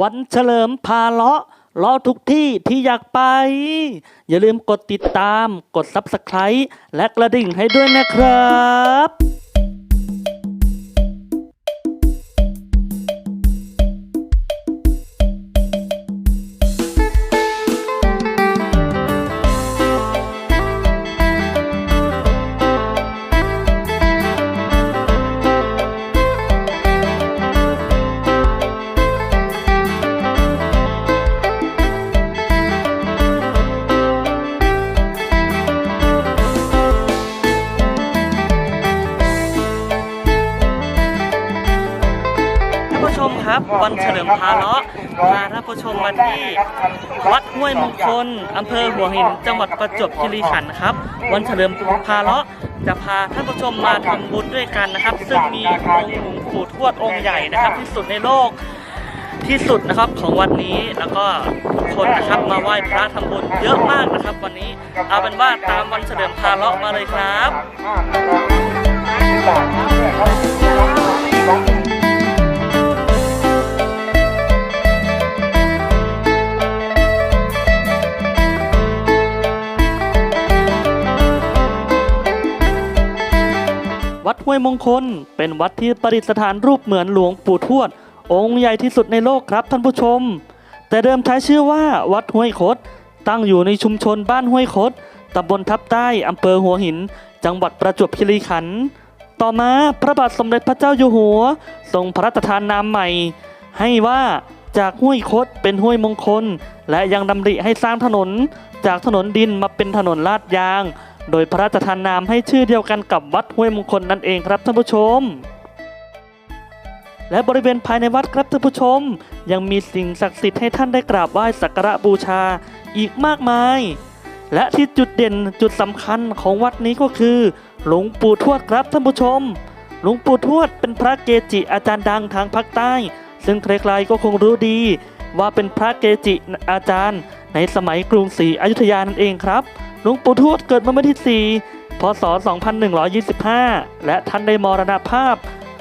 วันเฉลิมพาเลาะเลาะทุกที่ที่อยากไป อย่าลืมกดติดตาม กด Subscribe และกระดิ่งให้ด้วยนะครับ วันเฉลิมพาเลาะพาท่านผู้ชมมาที่ วัดห้วยมงคลอำเภอหัวหิน จังหวัดประจวบคีรีขันธ์ครับ วันเฉลิมพาเลาะจะพาท่านผู้ชมมาทำบุญด้วยกันนะครับ ซึ่งมีองค์หลวงปู่ทวดองค์ใหญ่นะครับ ที่สุดในโลกที่สุดนะครับของวันนี้แล้วก็คนนะครับมาไหว้พระทำบุญเยอะมากนะครับ วันนี้เอาเป็นว่าตามวันเฉลิมพาเลาะมาเลยครับ วัดห้วยมงคล เป็นวัดที่ประดิษฐานรูปเหมือนหลวงปู่ทวด องค์ใหญ่ที่สุดในโลกครับท่านผู้ชม แต่เดิมใช้ชื่อว่าวัดห้วยคด ตั้งอยู่ในชุมชนบ้านห้วยคดตำบลทับใต้อำเภอหัวหิน จังหวัดประจวบคีรีขันธ์ต่อมาพระบาทสมเด็จพระเจ้าอยู่หัว ทรงพระราชทานนามใหม่ ให้ว่าจากห้วยคดเป็นห้วยมงคล และยังดำริให้สร้างถนน จากถนนดินมาเป็นถนนลาดยาง โดยพระราชทานนามให้ชื่อเดียวกันกับวัดห้วยมงคลนั่นเองครับท่านผู้ชม และบริเวณภายในวัดครับท่านผู้ชม ยังมีสิ่งศักดิ์สิทธิ์ให้ท่านได้กราบไหว้สักการะบูชาอีกมากมาย และที่จุดเด่นจุดสำคัญของวัดนี้ก็คือ หลวงปู่ทวดครับท่านผู้ชม หลวงปู่ทวดเป็นพระเกจิอาจารย์ดังทางภาคใต้ ซึ่งใครๆก็คงรู้ดี ว่าเป็นพระเกจิอาจารย์ในสมัยกรุงศรีอยุธยานั่นเองครับ หลวงปู่ทวดเกิดเมื่อวันที่ 4 พศ 2125 และท่านได้มรณภาพ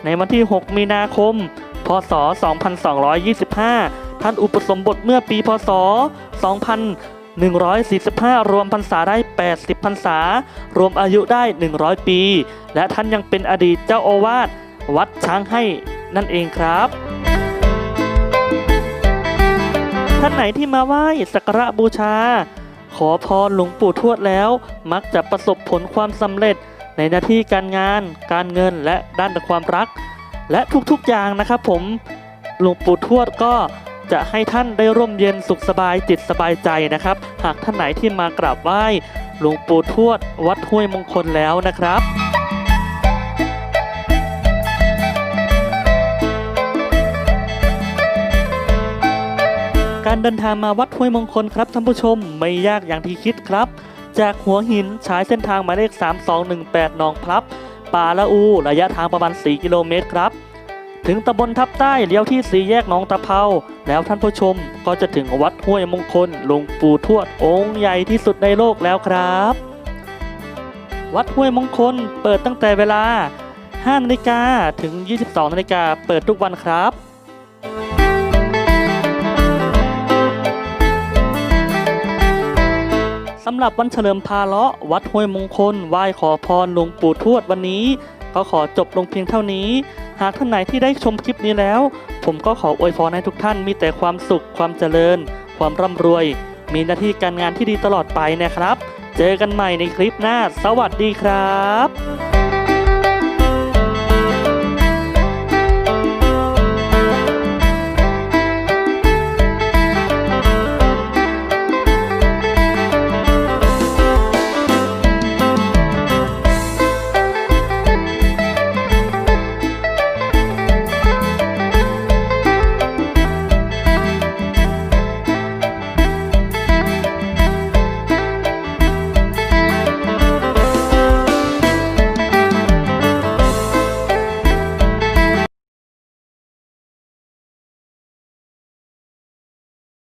ในวันที่ 6 มีนาคม พศ 2225 ท่านอุปสมบทเมื่อปี พศ 2145 รวมพรรษาได้ 80 พรรษา รวมอายุได้ 100 ปี และท่านยังเป็นอดีตเจ้าอาวาสวัดช้างให้นั่นเองครับ ท่านไหนที่มาไหว้สักการะบูชา อพรหลวงปู่ทวดแล้ว มักจะประสบผลความสำเร็จในหน้าที่การงาน การเงินและด้านความรัก และทุกๆอย่างนะครับ ผมหลวงปู่ทวดก็จะให้ท่านได้ร่มเย็นสุขสบายจิตสบายใจนะครับ หากท่านไหนที่มากราบไหว้หลวงปู่ทวดวัดห้วยมงคลแล้วนะครับ การเดินทางมาวัดห้วยมงคลครับท่านผู้ชมไม่ยากอย่างที่คิดครับ จากหัวหินใช้เส้นทางหมายเลข 3218หนองพลับป่าละอู ระยะทางประมาณ 4 กิโลเมตรครับ ถึงตำบลทับใต้เลี้ยวที่สีแยกหนองตะเภาแล้วท่านผู้ชมก็จะถึงวัดห้วยมงคลหลวงปู่ทวดองค์ใหญ่ที่สุดในโลกแล้วครับ วัดห้วยมงคลเปิดตั้งแต่เวลา5นาฬิกาถึง 22นาฬิกาเปิดทุกวันครับำหรับวันเฉลิมพาเลาะวัดห้วยมงคลไหว้ขอพรหลวงปู่ทวดวันนี้ ก็ขอจบลงเพียงเท่านี้ หากท่านไหนที่ได้ชมคลิปนี้แล้ว ผมก็ขออวยพรให้ทุกท่านมีแต่ความสุขความเจริญ ความร่ำรวย มีหน้าที่การงานที่ดีตลอดไปนะครับ เจอกันใหม่ในคลิปหน้า สวัสดีครับ